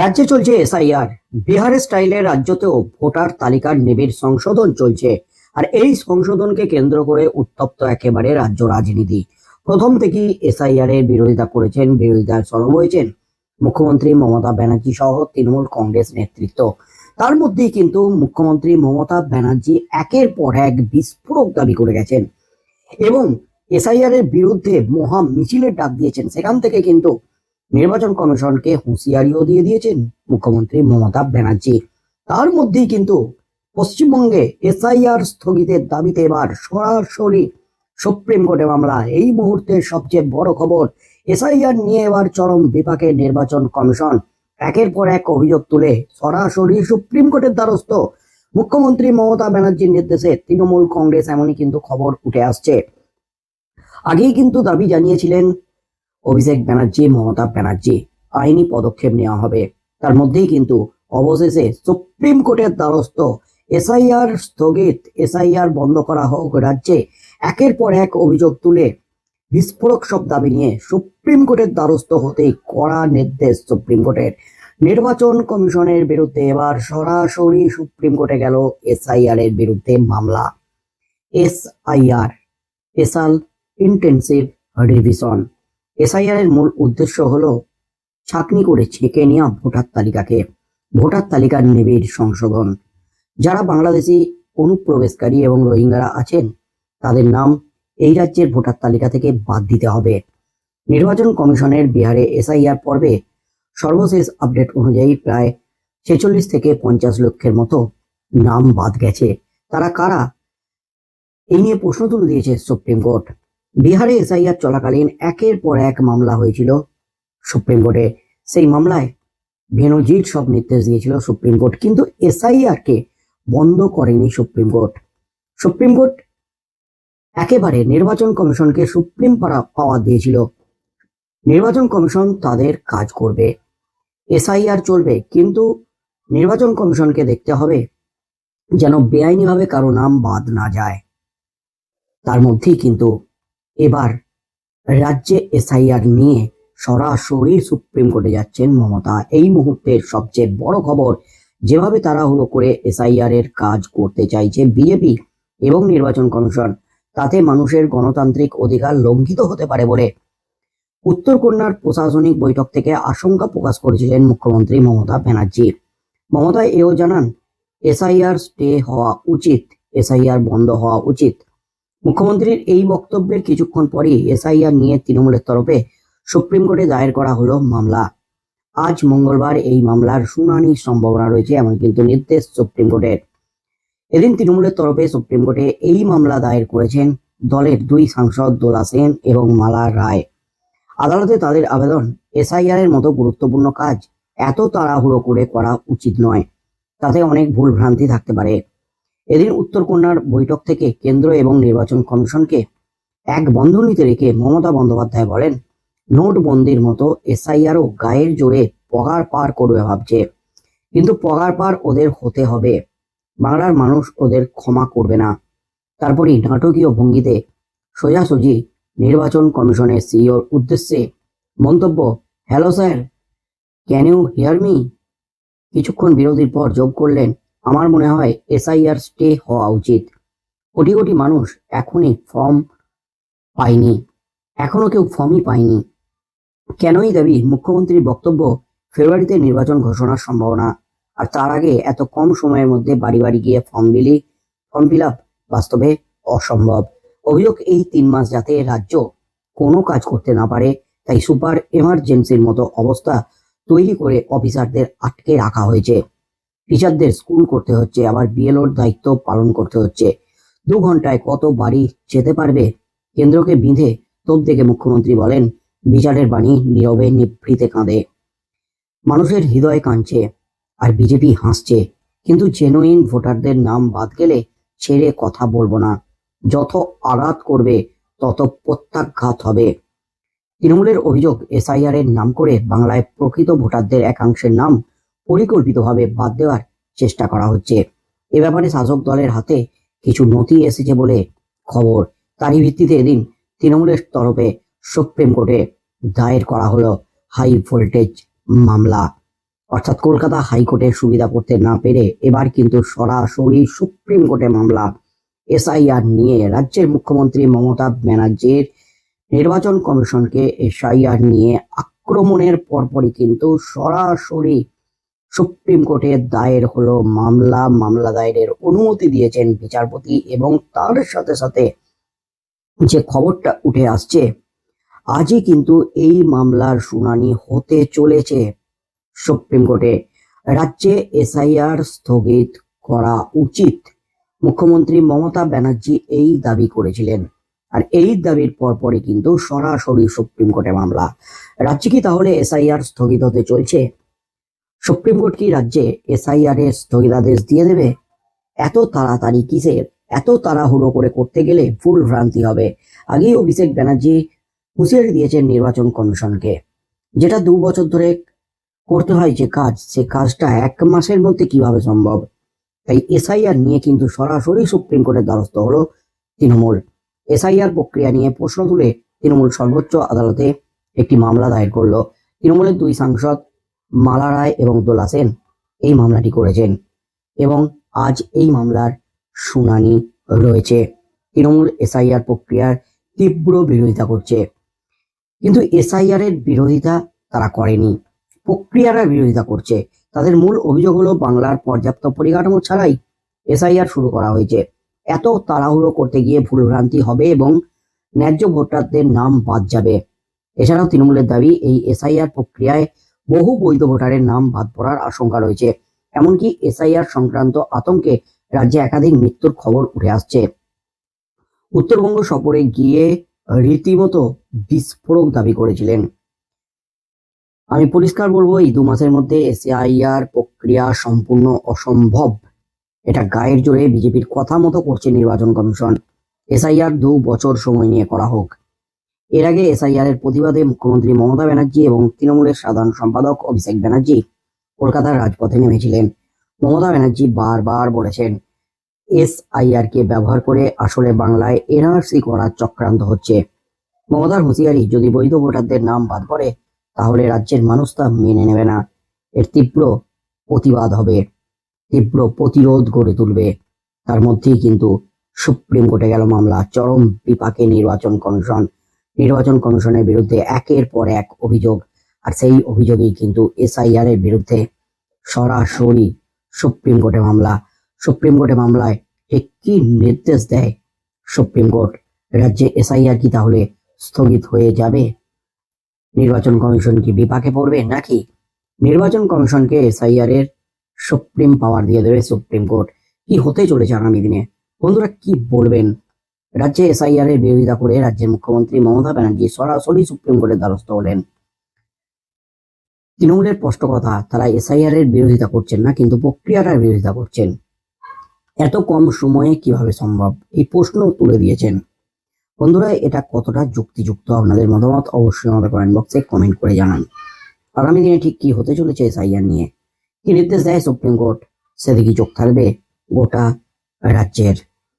রাজ্যে চলছে এসআইআর বিহারের স্টাইলে রাজ্যতেও ভোটার তালিকার নিবিড় সংশোধন চলছে। আর এই সংশোধনকে কেন্দ্র করে উত্তপ্ত একেবারে রাজ্য রাজনীতি। প্রথম থেকেই এসআইআর এর বিরোধিতা করেছেন বিরোধিতার সরব হয়েছেন মুখ্যমন্ত্রী মমতা ব্যানার্জি সহ তৃণমূল কংগ্রেস নেতৃত্ব। তার মধ্যেই কিন্তু মুখ্যমন্ত্রী মমতা ব্যানার্জি একের পর এক বিস্ফোরক দাবি করে গেছেন। এবং এসআইআর এর বিরুদ্ধে মহা মিছিলের ডাক দিয়েছেন। সেখান থেকে কিন্তু নির্বাচন কমিশনকে হুঁশিয়ারিও দিয়ে দিয়েছেন মুখ্যমন্ত্রী মমতা ব্যানার্জি। তার মধ্যেই কিন্তু পশ্চিমবঙ্গে এসআইআর স্থগিতের দাবিতে এবার সরাসরি সুপ্রিম কোর্টে মামলা। এই মুহূর্তের সবচেয়ে বড় খবর, এসআইআর নিয়ে এবার চরম বিপাকে নির্বাচন কমিশন। একের পর এক অভিযোগ তুলে সরাসরি সুপ্রিম কোর্টের দ্বারস্থ মুখ্যমন্ত্রী মমতা ব্যানার্জির নির্দেশে তৃণমূল কংগ্রেস এমনই কিন্তু খবর উঠে আসছে। আগেই কিন্তু দাবি জানিয়েছিলেন অভিষেক ব্যানার্জি, মমতা ব্যানার্জি আইনি পদক্ষেপ নেওয়া হবে। তার মধ্যেই কিন্তু অবশেষে সুপ্রিম কোর্টের দ্বারস্থ এসআইআর স্থগিত। এসআইআর বন্ধ করা হোক রাজ্যে একের পর এক অভিযোগ তুলে বিস্ফোরক সব দাবি নিয়ে সুপ্রিম কোর্টের দ্বারস্থ হতেই কড়া নির্দেশ সুপ্রিম কোর্টের। নির্বাচন কমিশনের বিরুদ্ধে এবার সরাসরি সুপ্রিম কোর্টে গেল এসআইআর এর বিরুদ্ধে মামলা। SIR, special intensive revision. SIR এর মূল উদ্দেশ্য হলো ছাকনি করে ছেঁকে নেওয়া ভোটার তালিকাকে, ভোটার তালিকার নিবিড় সংশোধন। যারা বাংলাদেশি অনুপ্রবেশকারী এবং রোহিঙ্গারা আছেন, তাদের নাম এই রাজ্যের ভোটার তালিকা থেকে বাদ দিতে হবে। নির্বাচন কমিশনের বিহারে এসআইআর পর্বে সর্বশেষ আপডেট অনুযায়ী প্রায় ছেচল্লিশ থেকে পঞ্চাশ লক্ষের মতো নাম বাদ গেছে। তারা কারা? এই নিয়ে প্রশ্ন তুলে দিয়েছে সুপ্রিম কোর্ট। বিহারে এসআইআর চলাকালীন একের পর এক মামলা হয়েছিল সুপ্রিম কোর্টে। সেই মামলায় ভেনুজির সব নির্দেশ দিয়েছিল সুপ্রিম কোর্ট, কিন্তু এসআইআর কে বন্ধ করেনি সুপ্রিম কোর্ট। সুপ্রিম কোর্ট একেবারে নির্বাচন কমিশনকে সুপ্রিম পাওয়ার দিয়েছিল। নির্বাচন কমিশন তাদের কাজ করবে। এসআইআর চলবে, কিন্তু নির্বাচন কমিশনকে দেখতে হবে যেন বেআইনিভাবে কারও নাম বাদ না যায়। তার মধ্যেই কিন্তু এবার রাজ্যে এসআইআর নিয়ে সরাসরি সুপ্রিম কোর্টে যাচ্ছেন মমতা। এই মুহূর্তের সবচেয়ে বড় খবর, যেভাবে তাড়াহুড়ো করে এসআইআর এর কাজ করতে চাইছে বিজেপি এবং নির্বাচন কমিশন, তাতে মানুষের গণতান্ত্রিক অধিকার লঙ্ঘিত হতে পারে বলে। উত্তর কন্যার প্রশাসনিক বৈঠক থেকে আশঙ্কা প্রকাশ করেছিলেন মুখ্যমন্ত্রী মমতা ব্যানার্জি। মমতা এও জানান এসআইআর স্টে হওয়া উচিত এসআইআর বন্ধ হওয়া উচিত। মুখ্যমন্ত্রীর এই বক্তব্যের কিছুক্ষণ পরই এসআইআর নিয়ে তৃণমূলের তরফে সুপ্রিম কোর্টে দায়ের করা হলো মামলা। আজ মঙ্গলবার এই মামলার শুনানির সম্ভাবনা রয়েছে, এমন কিন্তু নির্দেশ সুপ্রিম কোর্টের। এদিন তৃণমূলের তরফে সুপ্রিম কোর্টে এই মামলা দায়ের করেছেন দলের দুই সাংসদ দোলা সেন এবং মালা রায়। আদালতে তাদের আবেদন এসআইআর এর মতো গুরুত্বপূর্ণ কাজ এত তাড়াহুড়ো করে করা উচিত নয়। তাতে অনেক ভুল ভ্রান্তি থাকতে পারে। এদিন উত্তরকন্যার বৈঠক থেকে কেন্দ্র এবং নির্বাচন কমিশনকে এক বন্ধনীতে রেখে মমতা বন্দ্যোপাধ্যায় বলেন নোটবন্দির মতো এসআইআরও গায়ের জোরে পগার পার করবে ভাবছে। কিন্তু পগার পার ওদের হতে হবে। বাংলার মানুষ ওদের ক্ষমা করবে না। তারপরই নাটকীয় ভঙ্গিতে সোজাসুজি নির্বাচন কমিশনের সিইওর উদ্দেশ্যে মন্তব্য, hello sir, can you hear me? কিছুক্ষণ বিরতির পর যোগ করলেন আমার মনে হয় এসআইআর স্টে হওয়া উচিত। কোটি কোটি মানুষ এখনই ফর্ম পায়নি। এখনও কেউ ফর্মই পায়নি। কেনই দাবি মুখ্যমন্ত্রীর বক্তব্য ফেব্রুয়ারিতে নির্বাচন ঘোষণার সম্ভাবনা? আর তার আগে এত কম সময়ের মধ্যে বাড়ি বাড়ি গিয়ে ফর্ম বিলি ফর্ম ফিল বাস্তবে অসম্ভব। অভিযোগ এই তিন মাস যাতে রাজ্য কোনো কাজ করতে না পারে, তাই সুপার এমার্জেন্সির মতো অবস্থা তৈরি করে অফিসারদের আটকে রাখা হয়েছে। টিচারদের স্কুল করতে হচ্ছে, আবার বিএলওর দায়িত্ব পালন করতে হচ্ছে। দু ঘন্টায় কত বাড়ি যেতে পারবে? কেন্দ্রকে বিঁধে তোপ দেখে মুখ্যমন্ত্রী বলেন, বিচারের বাণী নীরবে নিভৃতে কাঁদে। মানুষের হৃদয় কাঁদছে, আর বিজেপি হাসছে। কিন্তু জেনুইন ভোটারদের নাম বাদ গেলে ছেড়ে কথা বলব না। যত আঘাত করবে, তত প্রত্যাঘাত হবে। তৃণমূলের অভিযোগ এসআইআর এর নাম করে বাংলায় প্রকৃত ভোটারদের একাংশের নাম পরিকল্পিতভাবে বাদ দেওয়ার চেষ্টা করা হচ্ছে। এ ব্যাপারে শাসক দলের হাতে কিছু নথি এসেছে বলে খবর। তারই ভিত্তিতে এদিন তৃণমূলের তরফে সুপ্রিম কোর্টে দায়ের করা হলো হাই ভোল্টেজ মামলা। অর্থাৎ কলকাতা হাইকোর্টের সুবিধা করতে না পেরে এবার কিন্তু সরাসরি সুপ্রিম কোর্টে মামলা। এসআইআর নিয়ে রাজ্যের মুখ্যমন্ত্রী মমতা ব্যানার্জির নির্বাচন কমিশনকে এসআইআর নিয়ে আক্রমণের পরপরই কিন্তু সরাসরি সুপ্রিম কোর্টে দায়ের হলো মামলা। মামলা দায়েরের অনুমতি দিয়েছেন বিচারপতি এবং তার সাথে সাথে যে খবরটা উঠে আসছে, আজই কিন্তু এই মামলার শুনানি হতে চলেছে। সুপ্রিম কোর্টে রাজ্যে এসআইআর স্থগিত করা উচিত। মুখ্যমন্ত্রী মমতা ব্যানার্জি এই দাবি করেছিলেন। আর এই দাবির পরপরই কিন্তু সরাসরি সুপ্রিম কোর্টে মামলা। রাজ্যে কি তাহলে এসআইআর স্থগিত হতে চলছে? সুপ্রিম কোর্ট কি রাজ্যে এসআইআর এর স্থগিতাদেশ দিয়ে দেবে? এত তাড়াতাড়ি কিসের? এত তাড়াহুড়ো করে করতে গেলে ফুল ভ্রান্তি হবে। আগেই অভিষেক ব্যানার্জি হুঁশিয়ারি দিয়েছেন নির্বাচন কমিশনকে। যেটা দু বছর ধরে করতে হয় যে কাজ, সে কাজটা এক মাসের মধ্যে কীভাবে সম্ভব? তাই এসআইআর নিয়ে কিন্তু সরাসরি সুপ্রিম কোর্টের দ্বারস্থ হলো তৃণমূল। এসআইআর প্রক্রিয়া নিয়ে প্রশ্ন তুলে তৃণমূল সর্বোচ্চ আদালতে একটি মামলা দায়ের করল। তৃণমূলের দুই সাংসদ মালা রায় এবং দোলা সেন এই মামলাটি করেছেন এবং আজ এই মামলার শুনানি রয়েছে। তৃণমূল এসআইআর প্রক্রিয়ার তীব্র বিরোধিতা করছে। কিন্তু এসআইআর এর বিরোধিতা তারা করেনি। প্রক্রিয়ারা বিরোধিতা করছে। তাদের মূল অভিযোগ হলো, বাংলার পর্যাপ্ত পরিকাঠামো ছাড়াই এসআইআর শুরু করা হয়েছে। এত তাড়াহুড়ো করতে গিয়ে ভুলভ্রান্তি হবে এবং ন্যায্য ভোটারদের নাম বাদ যাবে। এছাড়াও তৃণমূলের দাবি, এই এসআইআর প্রক্রিয়ায় বহু বৈধ ভোটারের নাম বাদ পড়ার আশঙ্কা রয়েছে। এমনকি এসআইআর সংক্রান্ত আতঙ্কে রাজ্যে একাধিক মৃত্যুর খবর উঠে আসছে। উত্তরবঙ্গ সফরে গিয়ে রীতিমতো বিস্ফোরক দাবি করেছিলেন। আমি পরিষ্কার বলব, এই দু মাসের মধ্যে এসআইআর প্রক্রিয়া সম্পূর্ণ অসম্ভব। এটা গায়ের জোরে বিজেপির কথা মতো করছে নির্বাচন কমিশন। এসআইআর দু বছর সময় নিয়ে করা হোক। এর আগে এসআইআর এর প্রতিবাদে মুখ্যমন্ত্রী মমতা ব্যানার্জি এবং তৃণমূলের সাধারণ সম্পাদক অভিষেক ব্যানার্জি কলকাতার রাজপথে নেমেছিলেন। মমতা ব্যানার্জি বারবার বলেছেন, এসআইআর কে ব্যবহার করে আসলে বাংলায় এনআরসি করার চক্রান্ত হচ্ছে। মমতার হুঁশিয়ারি, যদি বৈধ ভোটারদের নাম বাদ পড়ে, তাহলে রাজ্যের মানুষ তা মেনে নেবে না। এর তীব্র প্রতিবাদ হবে, তীব্র প্রতিরোধ গড়ে তুলবে। তার মধ্যেই কিন্তু সুপ্রিম কোর্টে গেল মামলা, চরম বিপাকে নির্বাচন কমিশন। নির্বাচন কমিশনের বিরুদ্ধে একের পর এক অভিযোগ, আর সেই অভিযোগেই কিন্তু এসআইআর এর বিরুদ্ধে সরাসরি সুপ্রিম কোর্টে মামলা। সুপ্রিম কোর্টে মামলায় ঠিক কি নির্দেশ দেয়? সুপ্রিম কোর্ট, রাজ্যে এসআইআর কি তাহলে স্থগিত হয়ে যাবে? নির্বাচন কমিশন কি বিপাকে পড়বে নাকি? নির্বাচন কমিশনকে এসআইআর এর সুপ্রিম পাওয়ার দিয়ে দেবে সুপ্রিম কোর্ট। কি হতে চলেছে আগামী দিনে? বন্ধুরা, কি বলবেন? রাজ্যে এসআইআর এর বিরোধিতা করে রাজ্যের মুখ্যমন্ত্রী মমতা ব্যানার্জি সরাসরি সুপ্রিম কোর্টের দ্বারস্থ হলেন। তৃণমূলের স্পষ্ট কথা, তারা এসআইআর এর বিরোধিতা করছেন না, কিন্তু প্রক্রিয়াটার বিরোধিতা করছেন। এত কম সময়ে কীভাবে সম্ভব? এই প্রশ্ন তুলে দিয়েছেন। বন্ধুরা, এটা কতটা যুক্তিযুক্ত? আপনাদের মতামত অবশ্যই আমাদের কমেন্ট বক্সে কমেন্ট করে জানান। আগামী দিনে ঠিক কি হতে চলেছে এসআইআর নিয়ে? কি নির্দেশ দেয় সুপ্রিম কোর্ট? সেদিকে চোখ থাকবে গোটা রাজ্যের